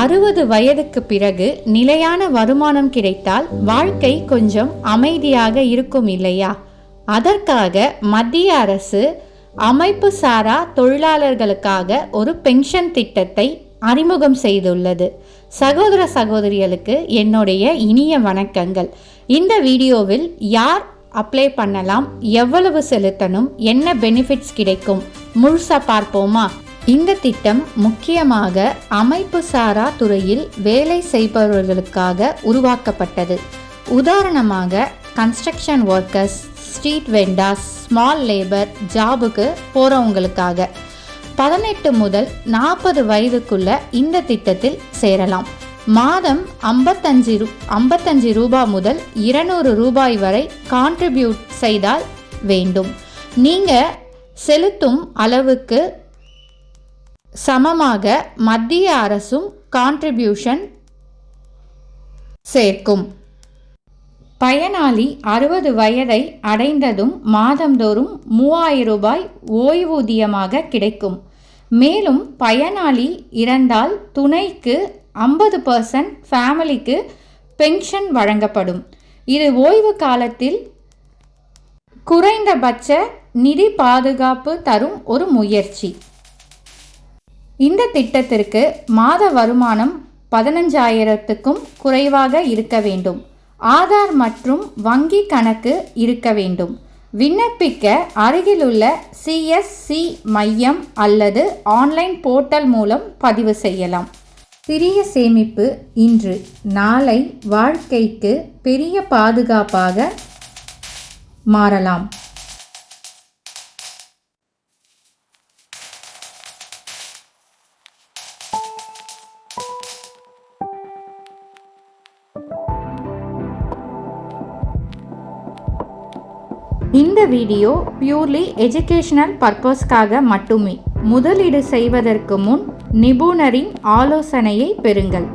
அறுபது வயதுக்கு பிறகு நிலையான வருமானம் கிடைத்தால் வாழ்க்கை கொஞ்சம் அமைதியாக இருக்கும் இல்லையா? அதற்காக மத்திய அரசு அமைப்பு சாரா தொழிலாளர்களுக்காக ஒரு பென்ஷன் திட்டத்தை அறிமுகம் செய்துள்ளது. சகோதர சகோதரிகளுக்கு என்னுடைய இனிய வணக்கங்கள். இந்த வீடியோவில் யார் அப்ளை பண்ணலாம் எவ்வளவு செலுத்தணும் என்ன பெனிஃபிட்ஸ் கிடைக்கும் முழுசாக பார்ப்போமா? இந்த திட்டம் முக்கியமாக அமைப்பு சாரா துறையில் வேலை செய்பவர்களுக்காக உருவாக்கப்பட்டது. உதாரணமாக construction workers street vendors small labour ஜாபுக்கு போகிறவங்களுக்காக பதினெட்டு முதல் நாற்பது வயதுக்குள்ள இந்த திட்டத்தில் சேரலாம். மாதம் ஐம்பத்தஞ்சு ரூ ஐம்பத்தஞ்சு ரூபாய் முதல் இருநூறு ரூபாய் வரை கான்ட்ரிபியூட் செய்தால் வேண்டும். நீங்கள் செலுத்தும் அளவுக்கு சமமாக மத்திய அரசும் கான்ட்ரிபியூஷன் சேர்க்கும். பயனாளி அறுபது வயதை அடைந்ததும் மாதந்தோறும் மூவாயிரம் ரூபாய் ஓய்வூதியமாக கிடைக்கும். மேலும் பயனாளி இறந்தால் துணைக்கு ஐம்பது பர்சன்ட் ஃபேமிலிக்கு பென்ஷன் வழங்கப்படும். இது ஓய்வு காலத்தில் குறைந்தபட்ச நிதி பாதுகாப்பு தரும் ஒரு முயற்சி. இந்த திட்டத்திற்கு மாத வருமானம் பதினஞ்சாயிரத்துக்கும் குறைவாக இருக்க வேண்டும். ஆதார் மற்றும் வங்கி கணக்கு இருக்க வேண்டும். விண்ணப்பிக்க அருகிலுள்ள சிஎஸ்சி மையம் அல்லது ஆன்லைன் போர்ட்டல் மூலம் பதிவு செய்யலாம். சிறிய சேமிப்பு இன்று நாளை வாழ்க்கைக்கு பெரிய பாதுகாப்பாக மாறலாம். இந்த வீடியோ பியூர்லி எஜுகேஷனல் பர்பஸ்க்காக மட்டுமே. முதலீடு செய்வதற்கு முன் நிபுணரின் ஆலோசனையை பெறுங்கள்.